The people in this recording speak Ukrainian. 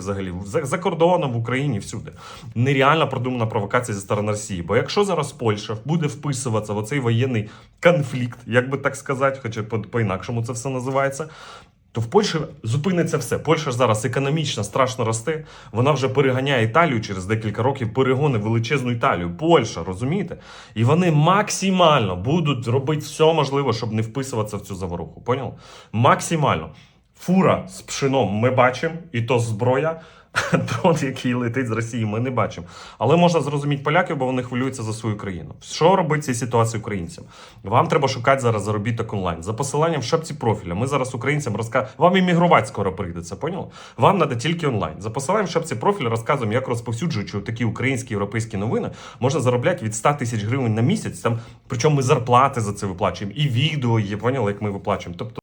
взагалі за, за кордоном в Україні всюди. Нереально продумана провокація зі сторони Росії. Бо якщо зараз Польща буде вписуватися в оцей воєнний конфлікт, як би так сказати, хоча по- по-інакшому це все називається. То в Польщі зупиниться все. Польща зараз економічно страшно росте. Вона вже переганяє Італію через декілька років, перегони величезну Італію. Польща, розумієте? І вони максимально будуть робити все можливе, щоб не вписуватися в цю заворуху. Поняв? Максимально. Фура з пшеном ми бачимо, і то зброя. Дрон, який летить з Росії, ми не бачимо. Але можна зрозуміти поляків, бо вони хвилюються за свою країну. Що робити в цій ситуації українцям? Вам треба шукати зараз заробіток онлайн. За посиланням в шапці профіля. Ми зараз українцям розказуємо. Вам іммігрувати скоро прийдеться, поняли? Вам треба тільки онлайн. За посиланням в шапці профіля розказуємо, як розповсюджуючи такі українські європейські новини, можна заробляти від 100 тисяч гривень на місяць. Там причому ми зарплати за це виплачуємо, і відео є, поняли, як ми виплачуємо. Тобто.